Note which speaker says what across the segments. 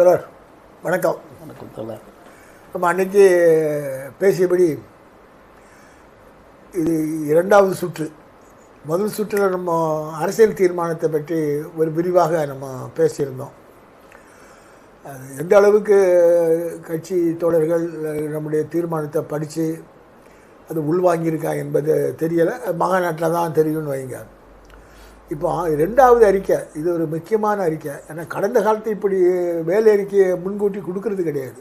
Speaker 1: தொடர் வணக்கம்.
Speaker 2: வணக்கம் தோழர்.
Speaker 1: நம்ம அன்னைக்கு பேசியபடி இது இரண்டாவது சுற்று. முதல் சுற்றில் நம்ம அரசியல் தீர்மானத்தை பற்றி ஒரு விரிவாக நம்ம பேசியிருந்தோம். அது எந்த அளவுக்கு கட்சி தோழர்கள் நம்முடைய தீர்மானத்தை படித்து அது உள்வாங்கியிருக்கா என்பது தெரியலை. மகாநாட்டில் தான் தெரியும்னு வைங்க. இப்போ ரெண்டாவது அறிக்கை இது ஒரு முக்கியமான அறிக்கை. ஏன்னா கடந்த காலத்து இப்படி வேலை அறிக்கையை முன்கூட்டி கொடுக்கறது கிடையாது.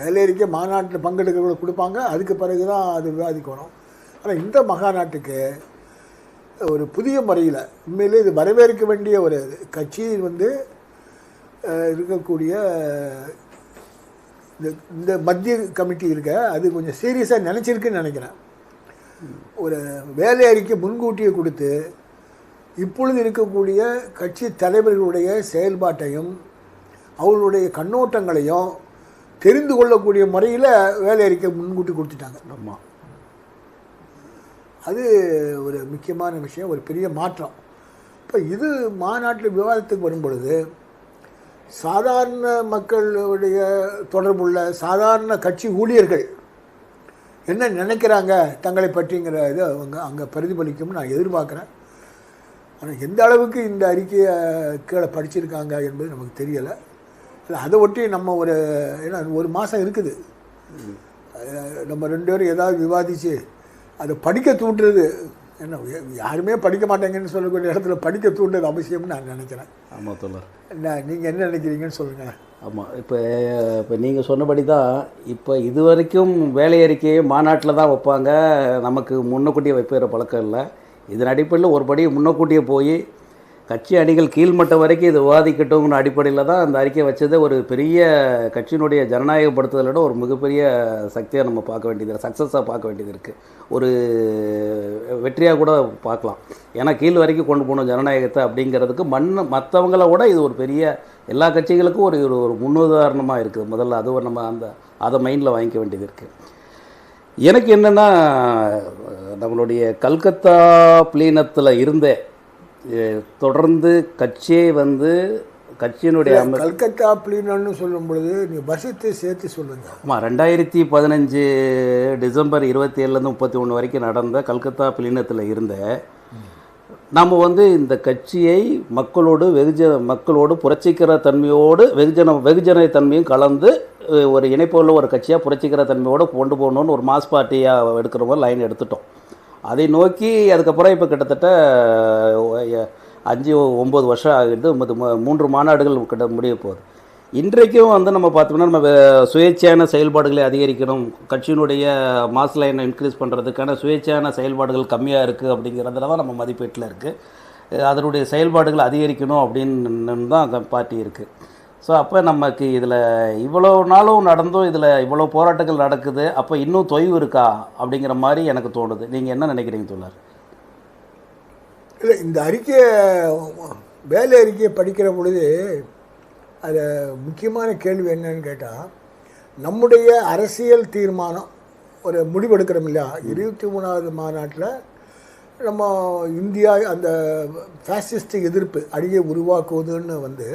Speaker 1: வேலை அறிக்கை மாநாட்டில் பங்கெடுக்கிறவங்க கொடுப்பாங்க அதுக்கு பிறகு தான் அது விவாதிக்கணும். ஆனால் இந்த மகாநாட்டுக்கு ஒரு புதிய முறையில் உண்மையிலே இது வரவேற்க வேண்டிய ஒரு இது. கட்சி வந்து இருக்கக்கூடிய இந்த இந்த மத்திய கமிட்டி இருக்க அது கொஞ்சம் சீரியஸாக நினச்சிருக்குன்னு நினைக்கிறேன். ஒரு வேலை அறிக்கை முன்கூட்டியே கொடுத்து இப்பொழுது இருக்கக்கூடிய கட்சி தலைவர்களுடைய செயல்பாட்டையும் அவர்களுடைய கண்ணோட்டங்களையும் தெரிந்து கொள்ளக்கூடிய முறையில் வேலை அறிக்கை முன்கூட்டி கொடுத்துட்டாங்க.
Speaker 2: ஆமாம்
Speaker 1: அது ஒரு முக்கியமான விஷயம் ஒரு பெரிய மாற்றம். இப்போ இது மாநாட்டில் விவாதத்துக்கு வரும் பொழுது சாதாரண மக்களுடைய தொடர்புள்ள சாதாரண கட்சி ஊழியர்கள் என்ன நினைக்கிறாங்க தங்களை பற்றிங்கிற இது அவங்க அங்கே பிரதிபலிக்கும்னு நான் எதிர்பார்க்குறேன். ஆனால் எந்த அளவுக்கு இந்த அறிக்கையை கீழே படிச்சிருக்காங்க என்பது நமக்கு தெரியலை. அதை ஒட்டி நம்ம ஒரு ஏன்னா ஒரு மாதம் இருக்குது. நம்ம ரெண்டு பேரும் ஏதாவது விவாதித்து அதை படிக்க தூண்டுறது என்ன யாருமே படிக்க மாட்டாங்கன்னு சொல்லக்கூடிய இடத்துல படிக்க தூண்டுறது அவசியம்னு நான் நினைக்கிறேன்.
Speaker 2: ஆமாம் தோழர்.
Speaker 1: என்ன நீங்கள் என்ன நினைக்கிறீங்கன்னு சொல்லுங்கள்
Speaker 2: ஆமாம் இப்போ இப்போ நீங்கள் சொன்னபடி தான் இப்போ இது வரைக்கும் வேலை அறிக்கையை மாநாட்டில் தான் வைப்பாங்க. நமக்கு முன்னக்கூட்டியே வைப்பிற பழக்கம் இல்லை. இதன் அடிப்படையில் ஒரு படி முன்னக்கூட்டியே போய் கட்சி அணிகள் கீழ்மட்டம் வரைக்கும் இது விவாதிக்கட்டுங்கிற அடிப்படையில் தான் அந்த அறிக்கை வச்சது. ஒரு பெரிய கட்சியினுடைய ஜனநாயகப்படுத்துதலோட ஒரு மிகப்பெரிய சக்தியாக நம்ம பார்க்க வேண்டியது சக்ஸஸாக பார்க்க வேண்டியது இருக்குது ஒரு வெற்றியாக கூட பார்க்கலாம். ஏன்னா கீழ் வரைக்கும் கொண்டு போகணும் ஜனநாயகத்தை அப்படிங்கிறதுக்கு மண் மற்றவங்கள விட இது ஒரு பெரிய எல்லா கட்சிகளுக்கும் ஒரு ஒரு ஒரு முன்னுதாரணமாக இருக்குது. முதல்ல அது நம்ம அந்த அதை மைண்டில் வாங்கிக்க வேண்டியது இருக்குது எனக்கு என்னென்னா நம்மளுடைய கல்கத்தா பிளீனத்தில் இருந்தே தொடர்ந்து கட்சியே வந்து கட்சியினுடைய
Speaker 1: கல்கத்தா அப்படின்னு சொல்லும் பொழுது நீங்கள் வருஷத்தை சேர்த்து சொல்லுங்கள்
Speaker 2: ஆமாம் ரெண்டாயிரத்தி பதினஞ்சு டிசம்பர் இருபத்தி ஏழுலேருந்து முப்பத்தி ஒன்று வரைக்கும் நடந்த கல்கத்தா பிளினத்தில் இருந்த நம்ம வந்து இந்த கட்சியை மக்களோடு வெகுஜ மக்களோடு புரட்சிக்கிற தன்மையோடு வெகுஜன வெகுஜன தன்மையும் கலந்து ஒரு இணைப்புள்ள ஒரு கட்சியாக புரட்சிக்கிற தன்மையோடு கொண்டு போகணுன்னு ஒரு மாஸ் பார்ட்டியாக எடுக்கிற மாதிரி லைன் எடுத்துட்டோம். அதை நோக்கி அதுக்கப்புறம் இப்போ கிட்டத்தட்ட அஞ்சு ஒம்பது வருஷம் ஆகிடுது மூன்று மாநாடுகள் கிட்ட முடிய போகுது. இன்றைக்கும் வந்து நம்ம பார்த்தோம்னா நம்ம சுயேட்சையான செயல்பாடுகளை அதிகரிக்கணும் கட்சியினுடைய மாஸ் லைனை இன்க்ரீஸ் பண்ணுறதுக்கான சுயேட்சையான செயல்பாடுகள் கம்மியாக இருக்குது அப்படிங்கிறதுல தான் நம்ம மதிப்பீட்டில் இருக்குது அதனுடைய செயல்பாடுகள் அதிகரிக்கணும் அப்படின்னு தான் அந்த பார்ட்டி இருக்குது ஸோ அப்போ நமக்கு இதில் இவ்வளோ நாளும் நடந்தும் இதில் இவ்வளோ போராட்டங்கள் நடக்குது. அப்போ இன்னும் தொய்வு இருக்கா? அப்படிங்கிற மாதிரி எனக்கு தோணுது. நீங்கள் என்ன நினைக்கிறீங்க தோழர்?
Speaker 1: இல்லை இந்த அறிக்கையை வேலை அறிக்கையை படிக்கிற பொழுது அது முக்கியமான கேள்வி என்னன்னு கேட்டால் நம்முடைய அரசியல் தீர்மானம் ஒரு முடிவெடுக்கிறோம் இல்லையா? இருபத்தி மூணாவது மாநாட்டில் நம்ம இந்தியா அந்த ஃபேசிஸ்ட் எதிர்ப்பு அடியை உருவாக்குவதுன்னு வந்து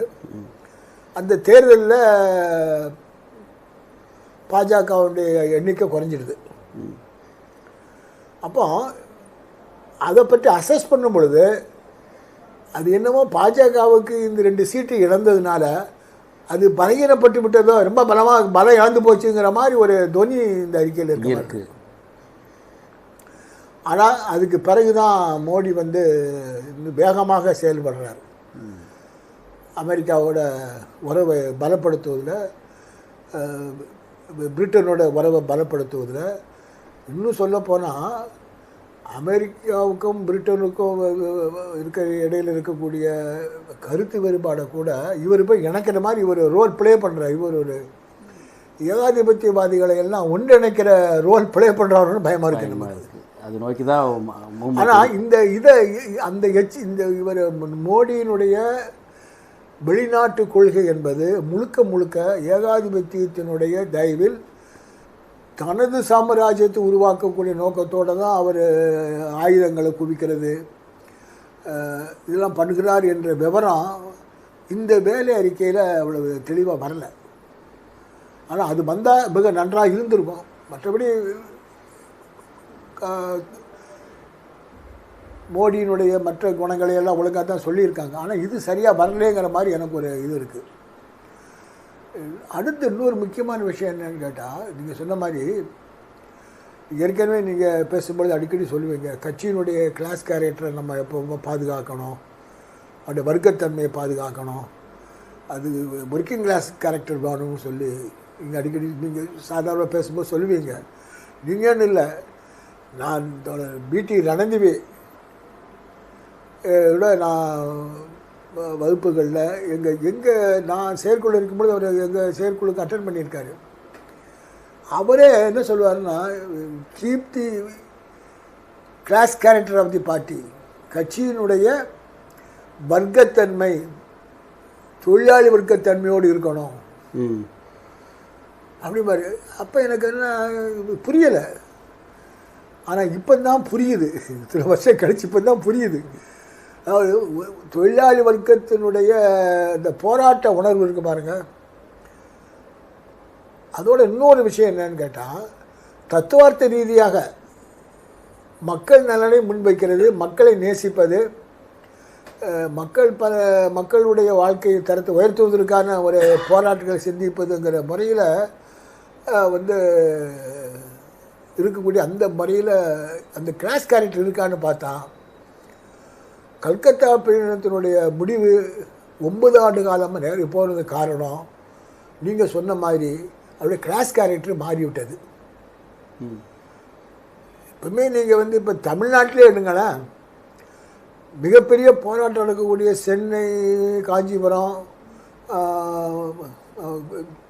Speaker 1: அந்த தேர்தலில் பாஜகவுடைய எண்ணிக்கை குறைஞ்சிடுது. அப்போ அதை பற்றி அசஸ் பண்ணும் பொழுது அது என்னமோ பாஜகவுக்கு இந்த ரெண்டு சீட்டு இழந்ததுனால அது பலகீனப்பட்டு விட்டதோ ரொம்ப பலமாக பலம் இழந்து போச்சுங்கிற மாதிரி ஒரு துவனி இந்த அறிக்கையில் இருக்கு
Speaker 2: இருக்கு.
Speaker 1: ஆனால் அதுக்கு பிறகு தான் மோடி வந்து இன்னும் வேகமாக செயல்படுறார். அமெரிக்காவோட உறவை பலப்படுத்துவதில் பிரிட்டனோட உறவை பலப்படுத்துவதில் இன்னும் சொல்லப்போனால் அமெரிக்காவுக்கும் பிரிட்டனுக்கும் இருக்க இடையில் இருக்கக்கூடிய கருத்து வேறுபாடை கூட இவர் போய் இணைக்கிற மாதிரி இவர் ரோல் ப்ளே பண்ணுறார் இவர் ஒரு ஏகாதிபத்தியவாதிகளை எல்லாம் ஒன்றிணைக்கிற ரோல் ப்ளே பண்ணுறாருன்னு பயமாக இருக்கு நமக்கு.
Speaker 2: அது நோக்கி தான்
Speaker 1: ஆனால் இந்த இதை அந்த எச் இந்த இவர் மோடியினுடைய வெளிநாட்டு கொள்கை என்பது முழுக்க முழுக்க ஏகாதிபத்தியத்தினுடைய தயவில் தனது சாம்ராஜ்யத்தை உருவாக்கக்கூடிய நோக்கத்தோடு தான் அவர் ஆயுதங்களை குவிக்கிறது. இதெல்லாம் பண்ணுகிறார் என்ற விவரம் இந்த வேலை அறிக்கையில் அவ்வளவு தெளிவாக வரல. ஆனால் அது வந்தால் மிக நன்றாக இருந்திருக்கும். மற்றபடி மோடியினுடைய மற்ற குணங்களை எல்லாம் ஒழுங்காக தான் சொல்லியிருக்காங்க. ஆனால் இது சரியாக வரலேங்கிற மாதிரி எனக்கு ஒரு இது இருக்குது அடுத்து இன்னொரு முக்கியமான விஷயம் என்னன்னு கேட்டால் நீங்கள் சொன்ன மாதிரி ஏற்கனவே நீங்கள் பேசும்பொழுது அடிக்கடி சொல்லுவீங்க கட்சியினுடைய கிளாஸ் கேரக்டரை நம்ம எப்போ பாதுகாக்கணும் அந்த வர்க்கத்தன்மையை பாதுகாக்கணும் அது ஒர்க்கிங் கிளாஸ் கேரக்டர் வேணும்னு சொல்லி நீங்கள் அடிக்கடி நீங்கள் சாதாரண பேசும்போது சொல்லுவீங்க. நீங்கன்னு இல்லை நான் பிடி ரணதிவே விட நான் வகுப்புகளில் எங்கள் எங்கே நான் செயற்குழு இருக்கும்போது அவர் எங்கள் செயற்குழுக்கு அட்டன் பண்ணியிருக்காரு. அவரே என்ன சொல்லுவாருன்னா keep the class character of the party கட்சியினுடைய வர்க்கத்தன்மை தொழிலாளி வர்க்கத்தன்மையோடு இருக்கணும்.
Speaker 2: ம்.
Speaker 1: அப்படி பாரு அப்போ எனக்கு என்ன புரியலை. ஆனால் இப்போ தான் புரியுது. சில வருஷம் கழிச்சு இப்போ தான் புரியுது. அதாவது தொழிலாளி வர்க்கத்தினுடைய இந்த போராட்ட உணர்வு இருக்கு பாருங்க. அதோட இன்னொரு விஷயம் என்னன்னு கேட்டால் தத்துவார்த்த ரீதியாக மக்கள் நலனை முன்வைக்கிறது மக்களை நேசிப்பது மக்கள் பல மக்களுடைய வாழ்க்கையை தரத்தை உயர்த்துவதற்கான ஒரு போராட்டங்களை சிந்திப்பதுங்கிற முறையில் வந்து இருக்கக்கூடிய அந்த முறையில் அந்த கிளாஸ் கேரக்டர் இருக்கான்னு பார்த்தா கல்கத்தா பீடனத்தினுடைய முடிவு ஒன்பது ஆண்டு காலமாக நேரம் போகிறது காரணம் நீங்கள் சொன்ன மாதிரி அவருடைய கிளாஸ் கேரக்டர் மாறிவிட்டது. எப்பவுமே நீங்கள் வந்து இப்போ தமிழ்நாட்டிலே எடுங்களேன். மிகப்பெரிய போராட்டம் நடக்கக்கூடிய சென்னை காஞ்சிபுரம்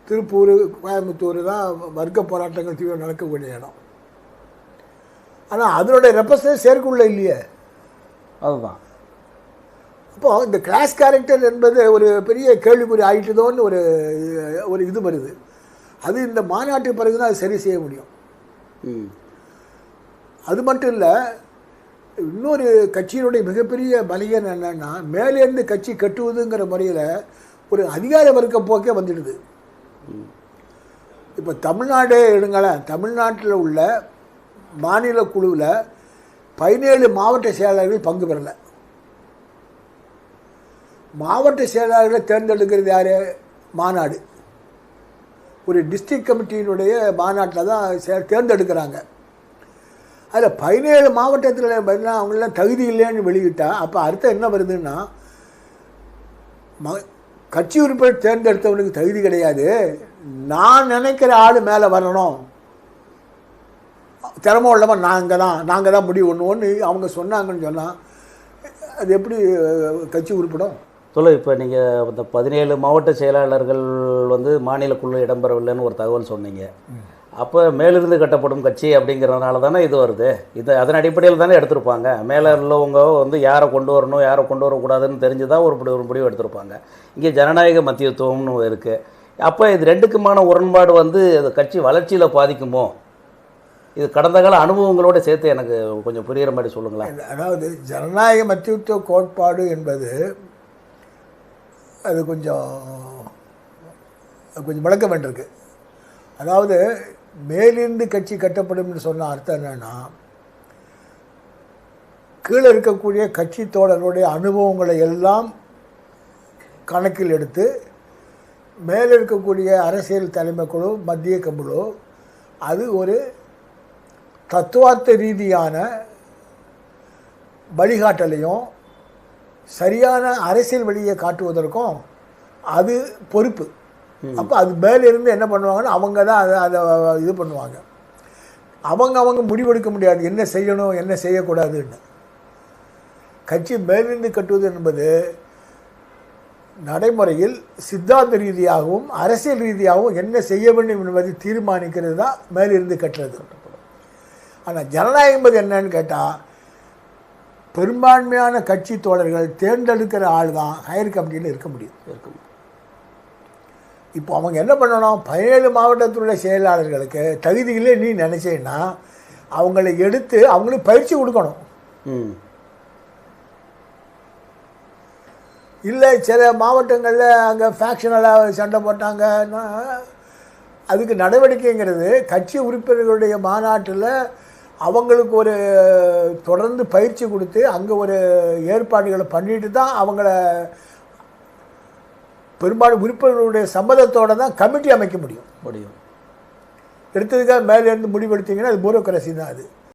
Speaker 1: திருப்பூர் கோயம்புத்தூர் தான் வர்க்க போராட்டங்கள் தீவிரம் நடக்கக்கூடிய இடம். ஆனால் அதனுடைய ரெப்ரசன்ட் செயற்குள்ள இல்லையே.
Speaker 2: அதுதான்.
Speaker 1: அப்போ இந்த கிளாஸ் கேரக்டர் என்பது ஒரு பெரிய கேள்விக்குறி ஆயிட்டுதோன்னு ஒரு ஒரு இது வருது. அது இந்த மாநாட்டு பிறகு தான் அது சரி செய்ய முடியும். அது மட்டும் இல்லை இன்னொரு கட்சியினுடைய மிகப்பெரிய பலிகன் என்னன்னா மேலேருந்து கட்சி கட்டுவதுங்கிற முறையில் ஒரு அதிகார வர்க்க போக்கே வந்துடுது. இப்போ தமிழ்நாடே எடுங்களேன் தமிழ்நாட்டில் உள்ள மாநில குழுவில் பதினேழு மாவட்ட செயலாளர்கள் பங்கு பெறலை. மாவட்ட செயலாளர்களை தேர்ந்தெடுக்கிறது யார்? மாநாடு. ஒரு டிஸ்ட்ரிக்ட் கமிட்டியினுடைய மாநாட்டில் தான் சே- தேர்ந்தெடுக்கிறாங்க. அதில் பதினேழு மாவட்டத்தில் பார்த்தீங்கன்னா அவங்களாம் தகுதி இல்லைன்னு வெளியிட்டால் அப்போ அர்த்தம் என்ன வருதுன்னா ம கட்சி உறுப்பினர் தேர்ந்தெடுத்தவனுக்கு தகுதி கிடையாது. நான் நினைக்கிற ஆள் மேலே வரணும். திறமை உள்ளவன் நாங்கள் தான் நாங்கள் தான் முடிவு ஒன்று அவங்க சொன்னாங்கன்னு சொன்னால் அது எப்படி கட்சி உருப்படும்
Speaker 2: சொல்ல இப்போ நீங்கள் இந்த பதினேழு மாவட்ட செயலாளர்கள் வந்து மாநிலக்குள்ளே இடம்பெறவில்லைன்னு ஒரு தகவல் சொன்னீங்க. அப்போ மேலிருந்து கட்டப்படும் கட்சி அப்படிங்கிறதுனால தானே இது வருது. இது அதன் அடிப்படையில் தானே எடுத்திருப்பாங்க. மேலே உள்ளவங்க வந்து யாரை கொண்டு வரணும் யாரை கொண்டு வரக்கூடாதுன்னு தெரிஞ்சு தான் ஒரு முடிவு ஒரு முடிவு எடுத்திருப்பாங்க. இங்கே ஜனநாயக மத்தியத்துவம்னு இருக்குது அப்போ இது ரெண்டுக்குமான உடன்பாடு வந்து அது கட்சி வளர்ச்சியில் பாதிக்குமோ? இது கடந்த கால அனுபவங்களோட சேர்த்து எனக்கு கொஞ்சம் புரிகிற மாதிரி சொல்லுங்களேன்.
Speaker 1: அதாவது ஜனநாயக மத்தியத்துவ கோட்பாடு என்பது அது கொஞ்சம் அது கொஞ்சம் விளக்க வேண்டியிருக்கு அதாவது மேலிருந்து கட்சி கட்டப்படும்னு சொன்ன அர்த்தம் என்னன்னா கீழே இருக்கக்கூடிய கட்சி தோழர்களுடைய அனுபவங்களை எல்லாம் கணக்கில் எடுத்து மேலே இருக்கக்கூடிய அரசியல் தலைமை குழு மத்திய குழு அது ஒரு தத்துவார்த்த ரீதியான வழிகாட்டலையும் சரியான அரசியல் வழியை காட்டுவதற்கும் அது பொறுப்பு. அப்போ அது மேலிருந்து என்ன பண்ணுவாங்கன்னா அவங்க தான் அதை அதை இது பண்ணுவாங்க. அவங்க அவங்க முடிவெடுக்க முடியாது. என்ன செய்யணும் என்ன செய்யக்கூடாதுன்னு. கட்சி மேலிருந்து கட்டுவது என்பது நடைமுறையில் சித்தாந்த ரீதியாகவும் அரசியல் ரீதியாகவும் என்ன செய்ய வேண்டும் என்பதை தீர்மானிக்கிறது தான் மேலிருந்து கட்டுறது. ஆனால் ஜனநாயகம் என்பது என்னன்னு கேட்டால் பெரும்பான்மையான கட்சி தோழர்கள் தேர்ந்தெடுக்கிற ஆள் தான் ஹையர் கமிட்டியில் இருக்க முடியும்.
Speaker 2: இருக்கும்
Speaker 1: இப்போ அவங்க என்ன பண்ணணும்? பதினேழு மாவட்டத்திலுள்ள செயலாளர்களுக்கு தகுதியிலே நீ நினைச்சேன்னா அவங்களை எடுத்து அவங்களுக்கு பயிற்சி கொடுக்கணும். இல்லை சில மாவட்டங்களில் அங்கே ஃபேக்ஷனலாக சண்டை போட்டாங்கன்னா அதுக்கு நடவடிக்கைங்கிறது கட்சி உறுப்பினர்களுடைய மாநாட்டில் அவங்களுக்கு ஒரு தொடர்ந்து பயிற்சி கொடுத்து அங்கே ஒரு ஏற்பாடுகளை பண்ணிட்டு தான் அவங்கள பெரும்பாலும் உறுப்பினர்களுடைய சம்மதத்தோடு தான் கமிட்டி அமைக்க முடியும்.
Speaker 2: முடியும்.
Speaker 1: எடுத்ததுக்காக மேலே இருந்து முடிவெடுத்தீங்கன்னா அது பியூரோக்ரஸி தான் அது.